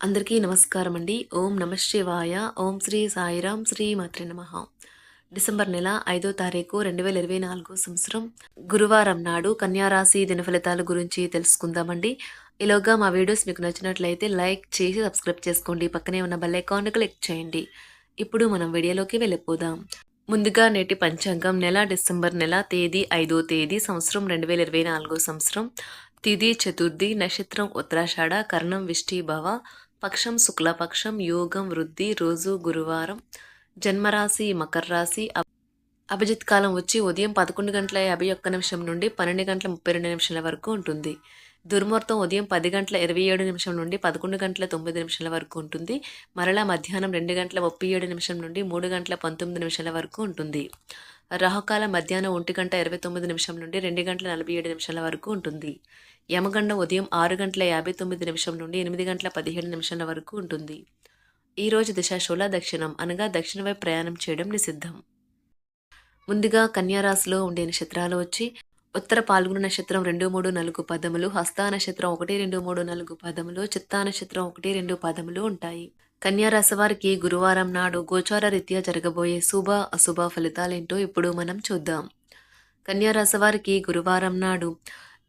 అందరికీ నమస్కారం అండి ఓం నమ శివాయ. ఓం శ్రీ సాయిరాం శ్రీ మాత్రి నమ. డిసెంబర్ నెల ఐదో తారీఖు రెండు వేల ఇరవై నాలుగు సంవత్సరం. గురువారం నాడు కన్యారాశి దిన ఫలితాల గురించి తెలుసుకుందామండి. ఈలోగా మా వీడియోస్ మీకు నచ్చినట్లయితే లైక్ చేసి సబ్స్క్రైబ్ చేసుకోండి. పక్కనే ఉన్న బెల్ ఐకాన్ క్లిక్ చేయండి. ఇప్పుడు మనం వీడియోలోకి వెళ్ళిపోదాం. ముందుగా నేటి పంచాంగం నెల డిసెంబర్ నెల తేదీ ఐదో తేదీ సంవత్సరం రెండు వేల ఇరవై నాలుగో సంవత్సరం. తిది చతుర్థి నక్షత్రం ఉత్తరాషాఢ కర్ణం విష్టిభవ పక్షం శుక్లపక్షం యోగం వృద్ధి రోజు గురువారం. జన్మరాశి మకర రాశి అభిజిత్ కాలం వచ్చి ఉదయం పదకొండు గంటల యాభై ఒక్క నిమిషం నుండి పన్నెండు గంటల ముప్పై రెండు నిమిషాల వరకు ఉంటుంది. దుర్ముహూర్తం ఉదయం పది గంటల ఇరవై ఏడు నిమిషం నుండి పదకొండు గంటల తొమ్మిది నిమిషాల వరకు ఉంటుంది. మరలా మధ్యాహ్నం రెండు గంటల ముప్పై ఏడు నిమిషం నుండి మూడు గంటల పంతొమ్మిది నిమిషాల వరకు ఉంటుంది. రాహుకాలం మధ్యాహ్నం ఒంటి గంట ఇరవై తొమ్మిది నిమిషం నుండి రెండు గంటల నలభై ఏడు నిమిషాల వరకు ఉంటుంది. యమగండం ఉదయం ఆరు గంటల యాభై తొమ్మిది నిమిషం నుండి ఎనిమిది గంటల పదిహేడు నిమిషాల వరకు ఉంటుంది. ఈరోజు దిశాశూల దక్షిణం అనగా దక్షిణ వైపు ప్రయాణం చేయడం నిషిద్ధం. ముందుగా కన్యారాశిలో ఉండే నక్షత్రాలు వచ్చి ఉత్తర పాల్గొన నక్షత్రం రెండు మూడు నాలుగు పదములు హస్తా నక్షత్రం ఒకటి రెండు మూడు నాలుగు పదములు చిత్తా నక్షత్రం ఒకటి రెండు పదములు ఉంటాయి. కన్యారాశి వారికి గురువారం నాడు గోచార రీత్యా జరగబోయే శుభ అశుభ ఫలితాలేంటో ఇప్పుడు మనం చూద్దాం. కన్యారాశి వారికి గురువారం నాడు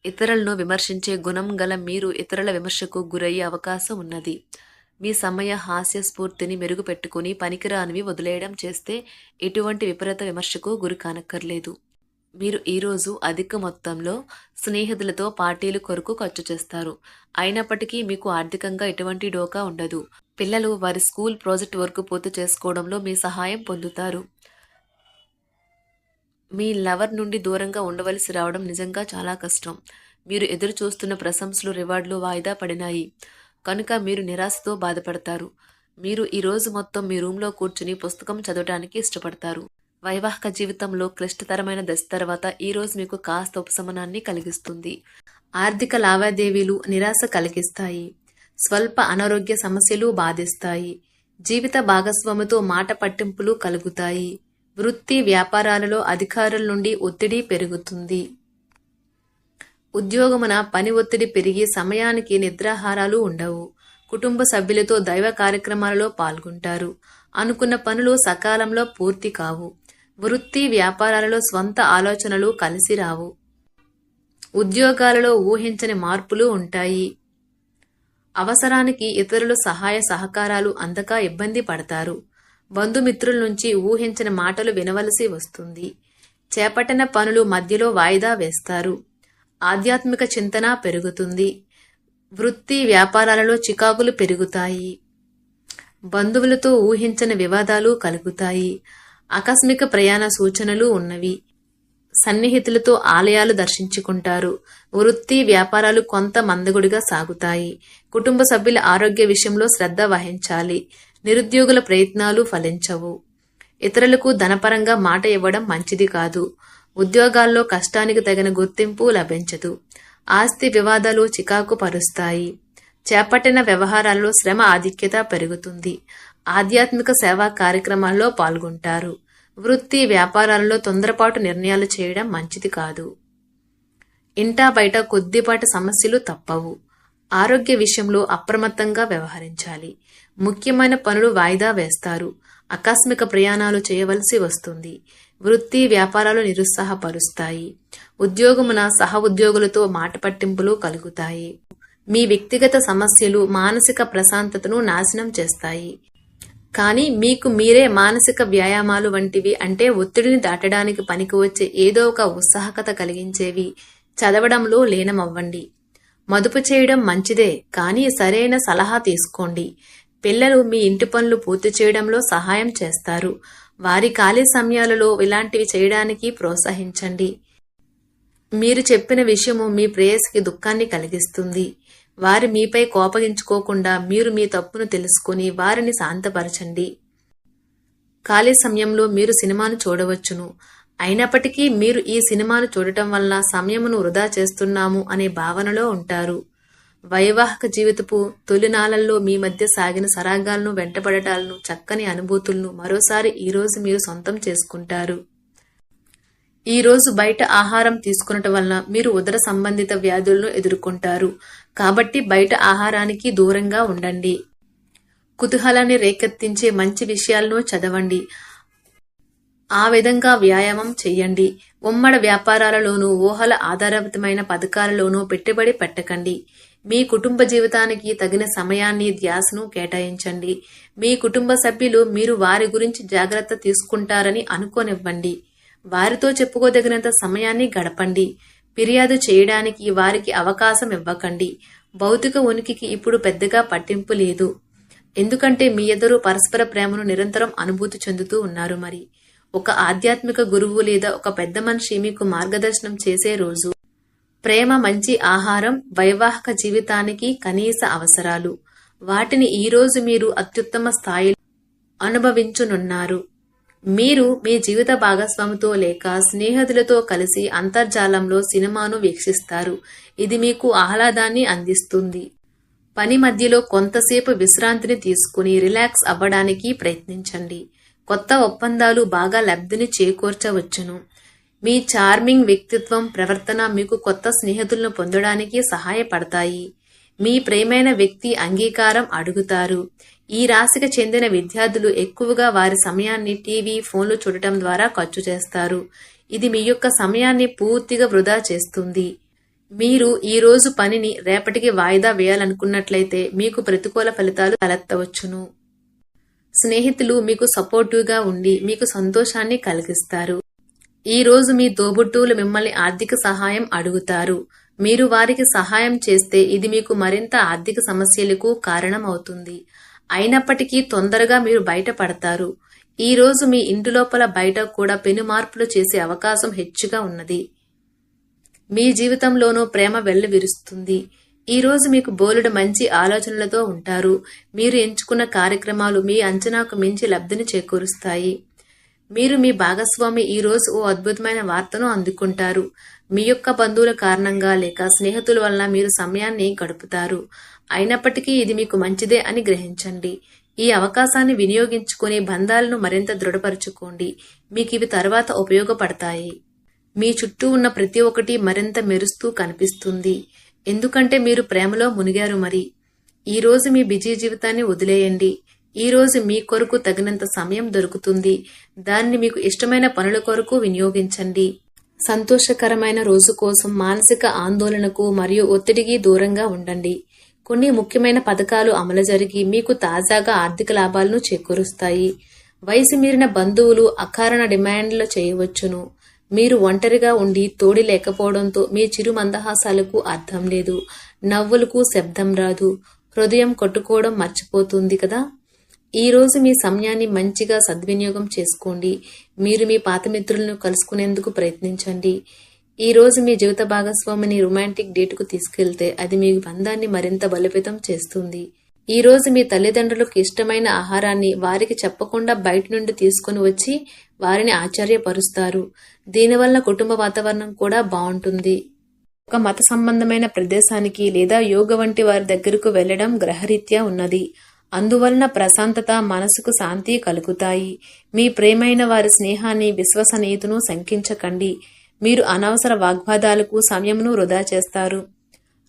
ఇతరులను విమర్శించే గుణం గల మీరు ఇతరుల విమర్శకు గురయ్యే అవకాశం ఉన్నది. మీ సమయ హాస్య స్ఫూర్తిని మెరుగుపెట్టుకుని పనికిరానివి వదిలేయడం చేస్తే ఎటువంటి విపరీత విమర్శకు గురి కానక్కర్లేదు. మీరు ఈరోజు అధిక మొత్తంలో స్నేహితులతో పార్టీలు కొరకు ఖర్చు చేస్తారు. అయినప్పటికీ మీకు ఆర్థికంగా ఎటువంటి డోకా ఉండదు. పిల్లలు వారి స్కూల్ ప్రాజెక్ట్ వర్క్ పూర్తి చేసుకోవడంలో మీ సహాయం పొందుతారు. మీ లవర్ నుండి దూరంగా ఉండవలసి రావడం నిజంగా చాలా కష్టం. మీరు ఎదురు చూస్తున్న ప్రశంసలు రివార్డులు వాయిదా పడినాయి. కనుక మీరు నిరాశతో బాధపడతారు. మీరు ఈ రోజు మొత్తం మీ రూమ్లో కూర్చుని పుస్తకం చదవడానికి ఇష్టపడతారు. వైవాహిక జీవితంలో క్లిష్టతరమైన దశ తర్వాత ఈ రోజు మీకు కాస్త ఉపశమనాన్ని కలిగిస్తుంది. ఆర్థిక లావాదేవీలు నిరాశ కలిగిస్తాయి. స్వల్ప అనారోగ్య సమస్యలు బాధిస్తాయి. జీవిత భాగస్వామితో మాట పట్టింపులు కలుగుతాయి. వృత్తి వ్యాపారాలలో అధికారుల నుండి ఒత్తిడి పెరుగుతుంది. ఉద్యోగమున పని ఒత్తిడి పెరిగి సమయానికి నిద్రాహారాలు ఉండవు. కుటుంబ సభ్యులతో దైవ కార్యక్రమాలలో పాల్గొంటారు. అనుకున్న పనులు సకాలంలో పూర్తి కావు. వృత్తి వ్యాపారాలలో స్వంత ఆలోచనలు కలిసి రావు. ఉద్యోగాలలో ఊహించని మార్పులు ఉంటాయి. అవసరానికి ఇతరులు సహాయ సహకారాలు అందక ఇబ్బంది పడతారు. బంధుమిత్రుల నుంచి ఊహించిన మాటలు వినవలసి వస్తుంది. చేపట్టిన పనులు మధ్యలో వాయిదా వేస్తారు. ఆధ్యాత్మిక చింతన పెరుగుతుంది. వృత్తి వ్యాపారాలలో చికాకులు పెరుగుతాయి. బంధువులతో ఊహించని వివాదాలు కలుగుతాయి. ఆకస్మిక ప్రయాణ సూచనలు ఉన్నవి. సన్నిహితులతో ఆలయాలు దర్శించుకుంటారు. వృత్తి వ్యాపారాలు కొంత మందగుడిగా సాగుతాయి. కుటుంబ సభ్యుల ఆరోగ్య విషయంలో శ్రద్ధ వహించాలి. నిరుద్యోగుల ప్రయత్నాలు ఫలించవు. ఇతరులకు ధనపరంగా మాట ఇవ్వడం మంచిది కాదు. ఉద్యోగాల్లో కష్టానికి తగిన గుర్తింపు లభించదు. ఆస్తి వివాదాలు చికాకు పరుస్తాయి. చేపట్టిన వ్యవహారాల్లో శ్రమ ఆధిక్యత పెరుగుతుంది. ఆధ్యాత్మిక సేవా కార్యక్రమాల్లో పాల్గొంటారు. వృత్తి వ్యాపారాలలో తొందరపాటు నిర్ణయాలు చేయడం మంచిది కాదు. ఇంటా బయట కొద్దిపాటి సమస్యలు తప్పవు. ఆరోగ్య విషయంలో అప్రమత్తంగా వ్యవహరించాలి. ముఖ్యమైన పనులు వాయిదా వేస్తారు. ఆకస్మిక ప్రయాణాలు చేయవలసి వస్తుంది. వృత్తి వ్యాపారాలు నిరుత్సాహపరుస్తాయి. ఉద్యోగమున సహ ఉద్యోగులతో మాట పట్టింపులు కలుగుతాయి. మీ వ్యక్తిగత సమస్యలు మానసిక ప్రశాంతతను నాశనం చేస్తాయి. కానీ మీకు మీరే మానసిక వ్యాయామాలు వంటివి అంటే ఒత్తిడిని దాటడానికి పనికి వచ్చే ఏదో ఒక ఉత్సాహకత కలిగించేవి. చదవడంలో లీనమవ్వండి. మదుపు చేయడం మంచిదే కానీ సరైన సలహా తీసుకోండి. పిల్లలు మీ ఇంటి పనులు పూర్తి చేయడంలో సహాయం చేస్తారు. వారి ఖాళీ సమయాలలో ఇలాంటివి చేయడానికి ప్రోత్సహించండి. మీరు చెప్పిన విషయము మీ ప్రేయస్కి దుఃఖాన్ని కలిగిస్తుంది. వారి మీపై కోపగించుకోకుండా మీరు మీ తప్పును తెలుసుకుని వారిని శాంతపరచండి. ఖాళీ సమయంలో మీరు సినిమాను చూడవచ్చును. అయినప్పటికీ మీరు ఈ సినిమాను చూడటం వల్ల సమయమును వృధా చేస్తున్నాము అనే భావనలో ఉంటారు. వైవాహిక జీవితపు తొలినాళ్ళలో మీ మధ్య సాగిన సరాగాలను వెంటపడటాలను చక్కని అనుభూతులను మరోసారి ఈరోజు మీరు సొంతం చేసుకుంటారు. ఈ రోజు బయట ఆహారం తీసుకునటం వలన మీరు ఉదర సంబంధిత వ్యాధులను ఎదుర్కొంటారు. కాబట్టి బయట ఆహారానికి దూరంగా ఉండండి. కుతూహలాన్ని రేకెత్తించే మంచి విషయాలను చదవండి. ఆ విధంగా వ్యాయామం చేయండి ఉమ్మడ వ్యాపారాలలోనూ ఊహల ఆధారితమైన పథకాలలోనూ పెట్టుబడి పెట్టకండి. మీ కుటుంబ జీవితానికి తగిన సమయాన్ని ధ్యాసను కేటాయించండి. మీ కుటుంబ సభ్యులు మీరు వారి గురించి జాగ్రత్త తీసుకుంటారని అనుకోనివ్వండి. వారితో చెప్పుకోదగినంత సమయాన్ని గడపండి. ఫిర్యాదు చేయడానికి వారికి అవకాశం ఇవ్వకండి. భౌతిక ఉనికికి ఇప్పుడు పెద్దగా పట్టింపు లేదు. ఎందుకంటే మీ ఇద్దరు పరస్పర ప్రేమను నిరంతరం అనుభూతి చెందుతూ ఉన్నారు మరి. ఒక ఆధ్యాత్మిక గురువు లేదా ఒక పెద్ద మనిషి మీకు మార్గదర్శనం చేసే రోజు. ప్రేమ మంచి ఆహారం వైవాహిక జీవితానికి కనీస అవసరాలు. వాటిని ఈ రోజు మీరు అత్యుత్తమ స్థాయిలో అనుభవించునున్నారు. మీరు మీ జీవిత భాగస్వామితో లేక స్నేహితులతో కలిసి అంతర్జాలంలో సినిమాను వీక్షిస్తారు. ఇది మీకు ఆహ్లాదాన్ని అందిస్తుంది. పని మధ్యలో కొంతసేపు విశ్రాంతిని తీసుకుని రిలాక్స్ అవ్వడానికి ప్రయత్నించండి. కొత్త ఒప్పందాలు బాగా లబ్ధిని చేకూర్చవచ్చును. మీ చార్మింగ్ వ్యక్తిత్వం ప్రవర్తన మీకు కొత్త స్నేహితులను పొందడానికి సహాయపడతాయి. మీ ప్రేమైన వ్యక్తి అంగీకారం అడుగుతారు. ఈ రాశికి చెందిన విద్యార్థులు ఎక్కువగా వారి సమయాన్ని టీవీ ఫోన్లు చూడటం ద్వారా ఖర్చు చేస్తారు. ఇది మీ యొక్క సమయాన్ని పూర్తిగా వృధా చేస్తుంది. మీరు ఈ రోజు పనిని రేపటికి వాయిదా వేయాలనుకున్నట్లయితే మీకు ప్రతికూల ఫలితాలు తలెత్తవచ్చును. స్నేహితులు మీకు సపోర్టివ్గా ఉండి మీకు సంతోషాన్ని కలిగిస్తారు. ఈ రోజు మీ తోబుట్టువులు మిమ్మల్ని ఆర్థిక సహాయం అడుగుతారు. మీరు వారికి సహాయం చేస్తే ఇది మీకు మరింత ఆర్థిక సమస్యలకు కారణం అవుతుంది అయినప్పటికీ తొందరగా మీరు బయటపడతారు. ఈ రోజు మీ ఇంటి లోపల బయట కూడా పెను మార్పులు చేసే అవకాశం హెచ్చుగా ఉన్నది. మీ జీవితంలోనూ ప్రేమ వెల్లువిరుస్తుంది ఈ రోజు మీకు బోలెడు మంచి ఆలోచనలతో ఉంటారు. మీరు ఎంచుకున్న కార్యక్రమాలు మీ అంచనాకు మించి లబ్ధిని చేకూరుస్తాయి. మీరు మీ భాగస్వామి ఈ రోజు ఓ అద్భుతమైన వార్తను అందుకుంటారు. మీ యొక్క బంధువుల కారణంగా లేక స్నేహితుల వలన మీరు సమయాన్ని గడుపుతారు. అయినప్పటికీ ఇది మీకు మంచిదే అని గ్రహించండి. ఈ అవకాశాన్ని వినియోగించుకుని బంధాలను మరింత దృఢపరుచుకోండి. మీకు ఇవి తర్వాత ఉపయోగపడతాయి. మీ చుట్టూ ఉన్న ప్రతి ఒక్కటి మరింత మెరుస్తూ కనిపిస్తుంది. ఎందుకంటే మీరు ప్రేమలో మునిగారు మరి. ఈ రోజు మీ బిజీ జీవితాన్ని వదిలేయండి. ఈ రోజు మీ కొరకు తగినంత సమయం దొరుకుతుంది. దాన్ని మీకు ఇష్టమైన పనుల కొరకు వినియోగించండి. సంతోషకరమైన రోజు కోసం మానసిక ఆందోళనకు మరియు ఒత్తిడికి దూరంగా ఉండండి. కొన్ని ముఖ్యమైన పథకాలు అమలు జరిగి మీకు తాజాగా ఆర్థిక లాభాలను చేకూరుస్తాయి. వయసు మీరిన బంధువులు అకారణ డిమాండ్లు చేయవచ్చును. మీరు ఒంటరిగా ఉండి తోడి లేకపోవడంతో మీ చిరు మందహాసాలకు అర్థం లేదు. నవ్వులకు శబ్దం రాదు. హృదయం కొట్టుకోవడం మర్చిపోతుంది కదా? ఈరోజు మీ సమయాన్ని మంచిగా సద్వినియోగం చేసుకోండి. మీరు మీ పాత మిత్రులను కలుసుకునేందుకు ప్రయత్నించండి. ఈ రోజు మీ జీవిత భాగస్వామిని రొమాంటిక్ డేట్కు తీసుకెళ్తే అది మీ బంధాన్ని మరింత బలోపేతం చేస్తుంది. ఈ రోజు మీ తల్లిదండ్రులకు ఇష్టమైన ఆహారాన్ని వారికి చెప్పకుండా బయట నుండి తీసుకుని వచ్చి వారిని ఆశ్చర్యపరుస్తారు. దీనివల్ల కుటుంబ వాతావరణం కూడా బాగుంటుంది. ఒక మత సంబంధమైన ప్రదేశానికి లేదా యోగ వంటి వారి దగ్గరకు వెళ్ళడం గ్రహరీత్యా ఉన్నది. అందువలన ప్రశాంతత మనసుకు శాంతి కలుగుతాయి. మీ ప్రేమైన వారి స్నేహాన్ని విశ్వసనీయతను శంకించకండి. మీరు అనవసర వాగ్వాదాలకు సమయమును వృధా చేస్తారు.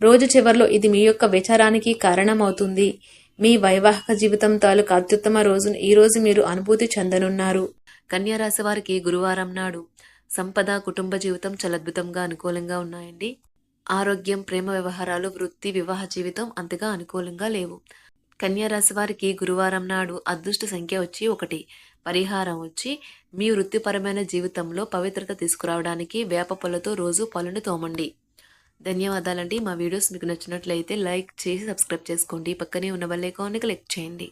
రోజు చివర్లో ఇది మీ యొక్క విచారానికి కారణమవుతుంది. మీ వైవాహిక జీవితం తాలూకు అత్యుత్తమ రోజును ఈ రోజు మీరు అనుభూతి చెందనున్నారు. కన్యారాశి వారికి గురువారం నాడు సంపద కుటుంబ జీవితం చలద్భుతంగా అనుకూలంగా ఉన్నాయండి. ఆరోగ్యం ప్రేమ వ్యవహారాలు వృత్తి వివాహ జీవితం అంతగా అనుకూలంగా లేవు. కన్యారాశి వారికి గురువారం నాడు అదృష్ట సంఖ్య వచ్చి ఒకటి. పరిహారం వచ్చి మీ వృత్తిపరమైన జీవితంలో పవిత్రత తీసుకురావడానికి వేప పళ్ళతో రోజు పళ్ళను తోమండి. ధన్యవాదాలండి. మా వీడియోస్ మీకు నచ్చినట్లయితే లైక్ చేసి సబ్స్క్రైబ్ చేసుకోండి. పక్కనే ఉన్న బెల్ ఐకాన్ని క్లిక్ చేయండి.